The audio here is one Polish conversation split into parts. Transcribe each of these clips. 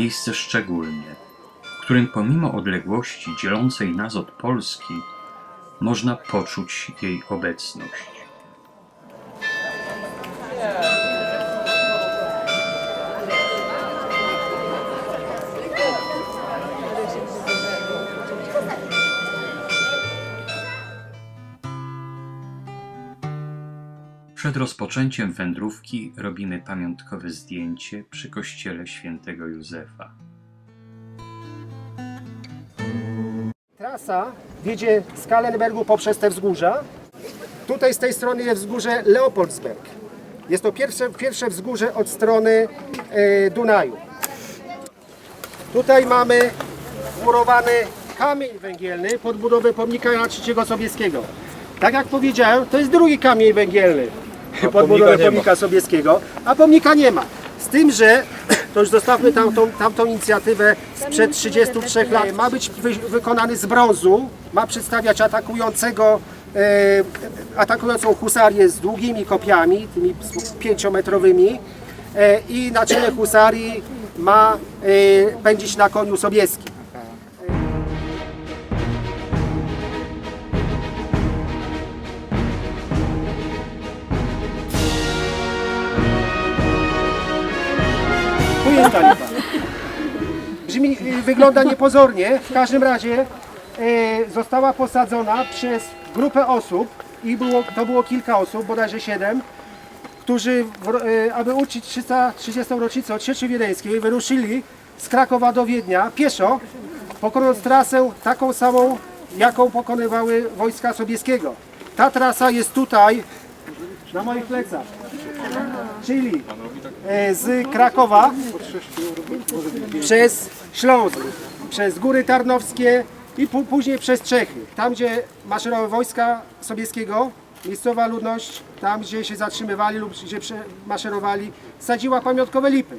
Miejsce szczególne, w którym pomimo odległości dzielącej nas od Polski, można poczuć jej obecność. Przed rozpoczęciem wędrówki robimy pamiątkowe zdjęcie przy kościele świętego Józefa. Trasa wiedzie z Kalenbergu poprzez te wzgórza. Tutaj z tej strony jest wzgórze Leopoldsberg. Jest to pierwsze, pierwsze wzgórze od strony e, Dunaju. Tutaj mamy murowany kamień węgielny pod budowę pomnika Jana III Sobieskiego. Tak jak powiedziałem, to jest drugi kamień węgielny pod budowę pomnika Sobieskiego, a pomnika nie ma. Z tym, że to już zostawmy tamtą, tamtą inicjatywę sprzed 33 lat. Ma być wy, wykonany z brązu, ma przedstawiać atakującego, e, atakującą husarię z długimi kopiami, tymi pięciometrowymi e, i na czele husarii ma e, pędzić na koniu Sobieskim. Wygląda niepozornie. W każdym razie e, została posadzona przez grupę osób i było, to było kilka osób, bodajże siedem, którzy, w, e, aby uczyć 330. rocznicę od Sieczy Wiedeńskiej, wyruszyli z Krakowa do Wiednia pieszo, pokonując trasę taką samą, jaką pokonywały wojska Sobieskiego. Ta trasa jest tutaj, na moich plecach, czyli e, z Krakowa przez Śląsk, przez Góry Tarnowskie i pó- później przez Czechy. Tam, gdzie maszerowały wojska Sobieskiego, miejscowa ludność, tam, gdzie się zatrzymywali lub gdzie maszerowali, sadziła pamiątkowe lipy.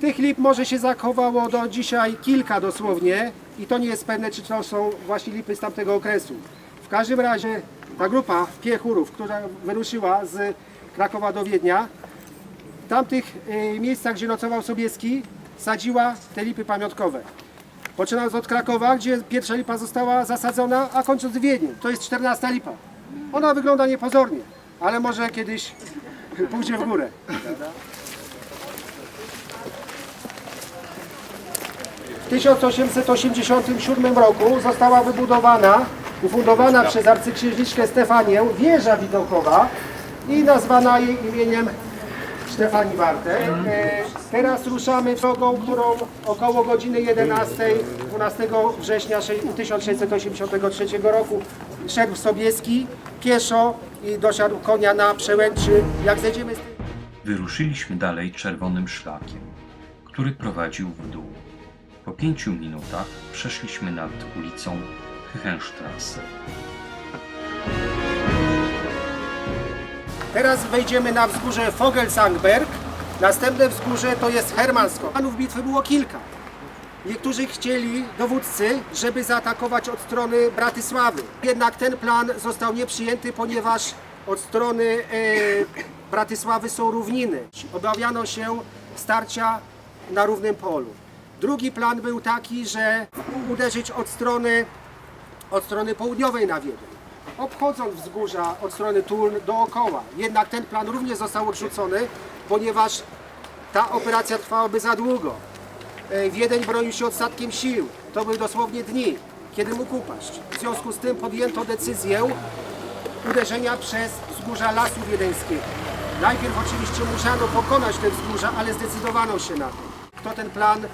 Tych lip może się zachowało do dzisiaj kilka dosłownie i to nie jest pewne, czy to są właśnie lipy z tamtego okresu. W każdym razie ta grupa piechurów, która wyruszyła z Krakowa do Wiednia, w tamtych y, miejscach, gdzie nocował Sobieski, sadziła te lipy pamiątkowe. Poczynając od Krakowa, gdzie pierwsza lipa została zasadzona, a kończąc w Wiedniu. To jest 14 lipa. Ona wygląda niepozornie, ale może kiedyś pójdzie w górę. W 1887 roku została wybudowana, ufundowana przez arcyksiężniczkę Stefanię wieża widokowa i nazwana jej imieniem Stefanii Bartek. E, Teraz ruszamy drogą, którą około godziny 11, 12 września 1683 roku szedł Sobieski pieszo i dosiadł konia na przełęczy. Jak zejdziemy z. Wyruszyliśmy dalej czerwonym szlakiem, który prowadził w dół. Po pięciu minutach przeszliśmy nad ulicą Hychenstrasse. Teraz wejdziemy na wzgórze Vogelsangberg. Następne wzgórze to jest Hermansko. Planów bitwy było kilka. Niektórzy chcieli, dowódcy, żeby zaatakować od strony Bratysławy. Jednak ten plan został nieprzyjęty, ponieważ od strony e, Bratysławy są równiny. Obawiano się starcia na równym polu. Drugi plan był taki, że uderzyć od strony od strony południowej na Wiedeń, obchodząc wzgórza od strony Tuln dookoła. Jednak ten plan również został odrzucony, ponieważ ta operacja trwałaby za długo. E, Wiedeń bronił się ostatkiem sił. To były dosłownie dni, kiedy mógł upaść. W związku z tym podjęto decyzję uderzenia przez wzgórza Lasu Wiedeńskiego. Najpierw oczywiście musiano pokonać te wzgórza, ale zdecydowano się na to. Kto ten plan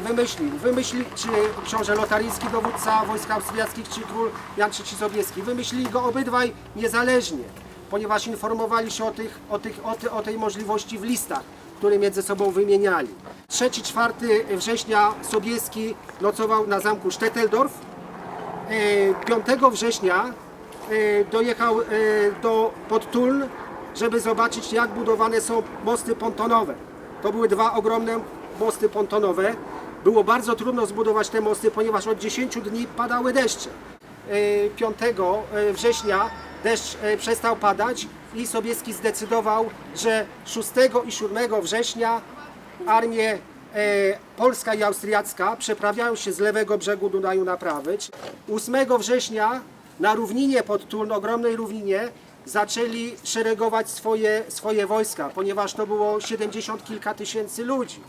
wymyślił? Wymyślił czy książę Lotaryński, dowódca wojsk austriackich, czy król Jan III Sobieski. Wymyślili go obydwaj niezależnie, ponieważ informowali się o, tych, o, tych, o, o tej możliwości w listach, które między sobą wymieniali. 3-4 września Sobieski nocował na zamku Stetteldorf, E, 5 września e, dojechał e, do Podtuln, żeby zobaczyć jak budowane są mosty pontonowe. To były dwa ogromne mosty pontonowe. Było bardzo trudno zbudować te mosty, ponieważ od 10 dni padały deszcze. E, 5 e, września deszcz e, przestał padać i Sobieski zdecydował, że 6 i 7 września armie e, polska i austriacka przeprawiają się z lewego brzegu Dunaju na prawy. 8 września na równinie pod Tuln, ogromnej równinie, zaczęli szeregować swoje, swoje wojska, ponieważ to było 70 kilka tysięcy ludzi.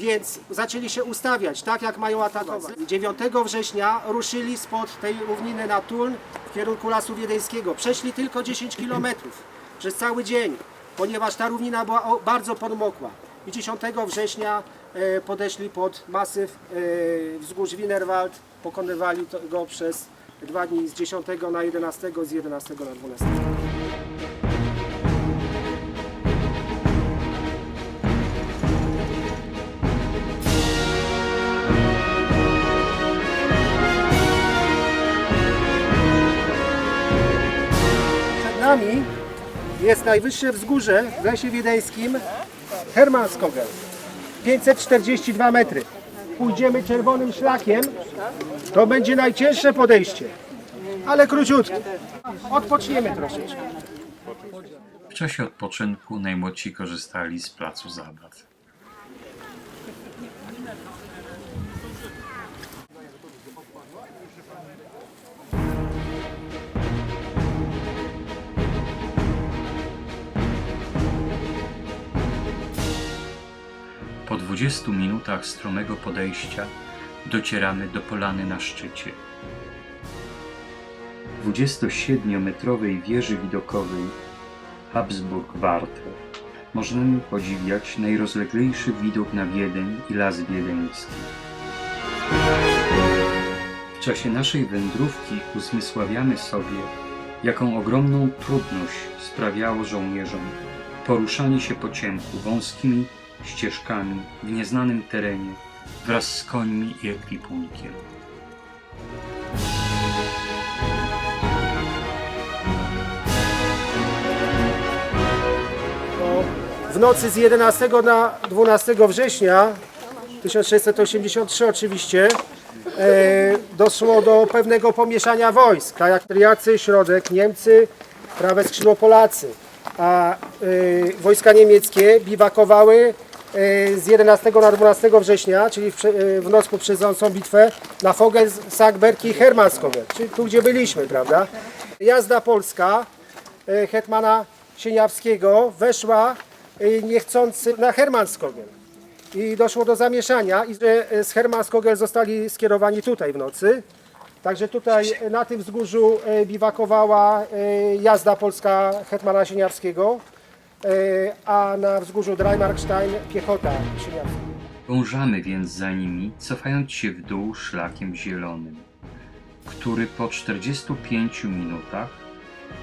Więc zaczęli się ustawiać, tak jak mają atakować. 9 września ruszyli spod tej równiny na Tuln w kierunku Lasu Wiedeńskiego. Przeszli tylko 10 kilometrów przez cały dzień, ponieważ ta równina była bardzo podmokła. I 10 września e, podeszli pod masyw e, wzgórz Wienerwald, pokonywali go przez dwa dni z 10 na 11, z 11 na 12. jest najwyższe wzgórze w Lesie Wiedeńskim Hermannskogel. 542 metry. Pójdziemy czerwonym szlakiem. To będzie najcięższe podejście, ale króciutkie. Odpoczniemy troszeczkę. W czasie odpoczynku najmłodsi korzystali z placu zabaw. 20 minutach stromego podejścia docieramy do polany na szczycie. 27-metrowej wieży widokowej Habsburg-Warte możemy podziwiać najrozleglejszy widok na Wiedeń i Las Wiedeński. W czasie naszej wędrówki uzmysławiamy sobie, jaką ogromną trudność sprawiało żołnierzom poruszanie się po ciemku wąskimi ścieżkami w nieznanym terenie wraz z końmi i ekwipunkiem. W nocy z 11 na 12 września 1683 oczywiście e, doszło do pewnego pomieszania wojsk. Tak jak środek Niemcy, prawe skrzydło Polacy. A e, wojska niemieckie biwakowały z 11 na 12 września, czyli w, noc poprzedzającą bitwę na Fogel, Sackberg i Hermannskogel, czyli tu gdzie byliśmy, prawda? Jazda polska e, hetmana Sieniawskiego weszła niechcący na Hermannskogel. I doszło do zamieszania i z Hermannskogel zostali skierowani tutaj w nocy. Także tutaj na tym wzgórzu biwakowała jazda polska hetmana Sieniawskiego, a na wzgórzu Dreimarkstein piechota. Dążamy więc za nimi, cofając się w dół szlakiem zielonym, który po 45 minutach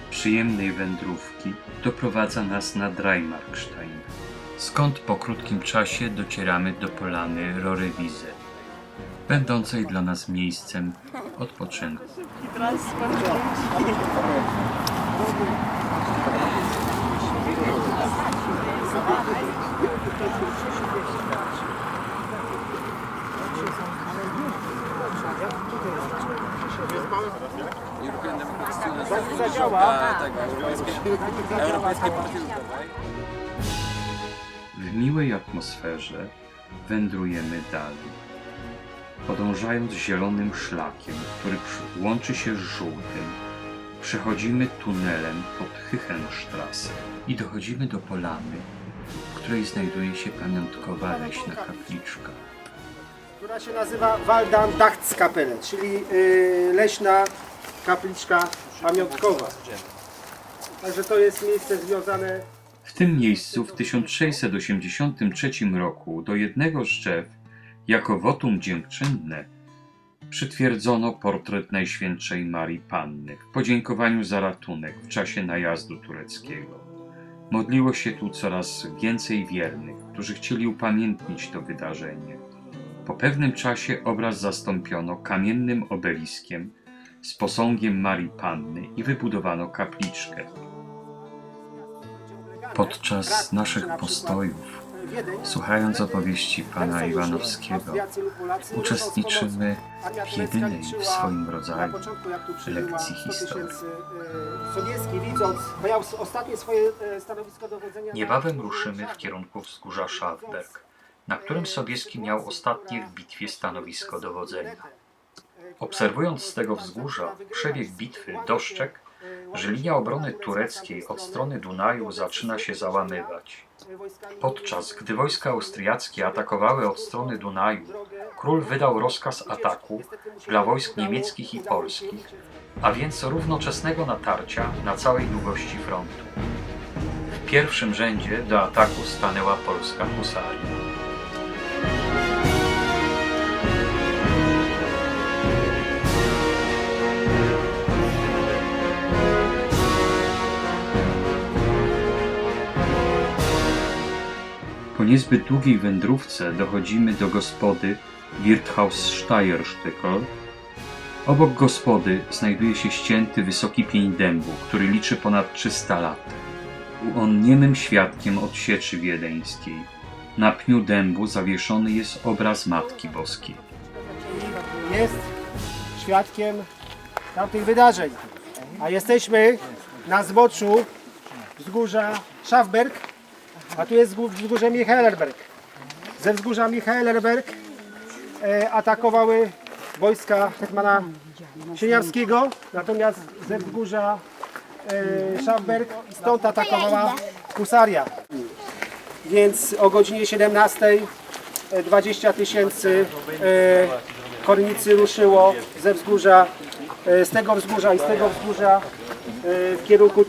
przyjemnej wędrówki doprowadza nas na Dreimarkstein, skąd po krótkim czasie docieramy do polany Rorewize, będącej dla nas miejscem odpoczynku. W miłej atmosferze wędrujemy dalej, podążając zielonym szlakiem, który łączy się z żółtym. Przechodzimy tunelem pod Hychenstrasse i dochodzimy do polany, której znajduje się pamiątkowa leśna kapliczka. która się nazywa Waldandachskapelle, czyli y, leśna kapliczka pamiątkowa. Także to jest miejsce związane W tym miejscu w 1683 roku do jednego z drzew, jako wotum dziękczynne, przytwierdzono portret Najświętszej Marii Panny w podziękowaniu za ratunek w czasie najazdu tureckiego. Modliło się tu coraz więcej wiernych, którzy chcieli upamiętnić to wydarzenie. Po pewnym czasie obraz zastąpiono kamiennym obeliskiem z posągiem Marii Panny i wybudowano kapliczkę. Podczas naszych postojów, słuchając opowieści pana Iwanowskiego, uczestniczymy w jedynej w swoim rodzaju lekcji historii. e, Sobieski widząc, miał ostatnie swoje stanowisko dowodzenia. Niebawem ruszymy w kierunku wzgórza Schafberg, na którym Sobieski miał ostatnie w bitwie stanowisko dowodzenia. Obserwując z tego wzgórza przebieg bitwy, dostrzegł, że linia obrony tureckiej od strony Dunaju zaczyna się załamywać. Podczas gdy wojska austriackie atakowały od strony Dunaju, król wydał rozkaz ataku dla wojsk niemieckich i polskich, a więc równoczesnego natarcia na całej długości frontu. W pierwszym rzędzie do ataku stanęła polska husaria. Niezbyt długiej wędrówce dochodzimy do gospody Wirthaus Steierstückel. Obok gospody znajduje się ścięty wysoki pień dębu, który liczy ponad 300 lat. Był on niemym świadkiem odsieczy wiedeńskiej. Na pniu dębu zawieszony jest obraz Matki Boskiej. jest świadkiem tamtych wydarzeń. A jesteśmy na zboczu wzgórza Schafberg, a tu jest wzgó- wzgórze Michaelerberg. Ze wzgórza Michaelerberg e, atakowały wojska hetmana Sieniawskiego, natomiast ze wzgórza e, Schafberg stąd atakowała husaria. Więc o godzinie 17 e, 20 tysięcy e, kornicy ruszyło ze wzgórza, e, z tego wzgórza i z tego wzgórza e, w kierunku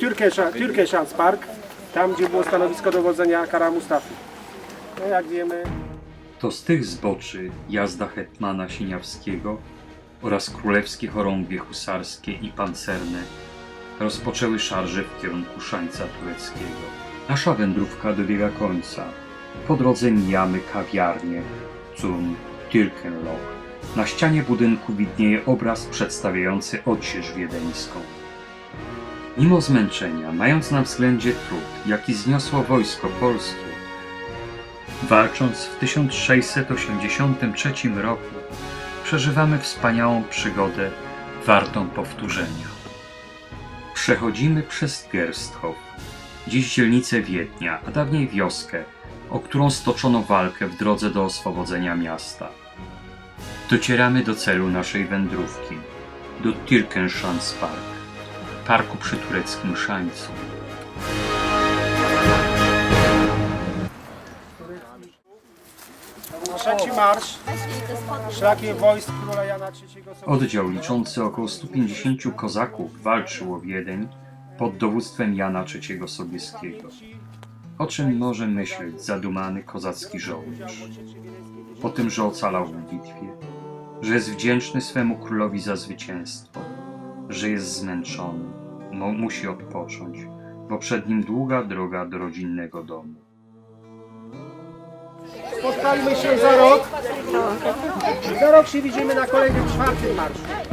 Türkeschanspark, tam gdzie było stanowisko dowodzenia Kara Mustafi. No jak wiemy, To z tych zboczy jazda hetmana Sieniawskiego oraz królewskie chorągwie husarskie i pancerne rozpoczęły szarże w kierunku szańca tureckiego. Nasza wędrówka dobiega końca. Po drodze mijamy kawiarnię zum Türkenloch. Na ścianie budynku widnieje obraz przedstawiający odsież wiedeńską. Mimo zmęczenia, mając na względzie trud, jaki zniosło wojsko polskie, Walcząc w 1683 roku, przeżywamy wspaniałą przygodę, wartą powtórzenia. Przechodzimy przez Gersthof, dziś dzielnicę Wiednia, a dawniej wioskę, o którą stoczono walkę w drodze do oswobodzenia miasta. Docieramy do celu naszej wędrówki, do Türkenschanspark, parku przy tureckim szańcu. trzeci marsz szlakiem wojsk króla Jana III Oddział liczący około 150 kozaków walczył o Wiedeń pod dowództwem Jana III Sobieskiego. O czym może myśleć zadumany kozacki żołnierz? Po tym, że ocalał w bitwie, że jest wdzięczny swemu królowi za zwycięstwo, że jest zmęczony, musi odpocząć, bo przed nim długa droga do rodzinnego domu. Spotkajmy się za rok. Za rok się widzimy na kolejnym czwartym marszu.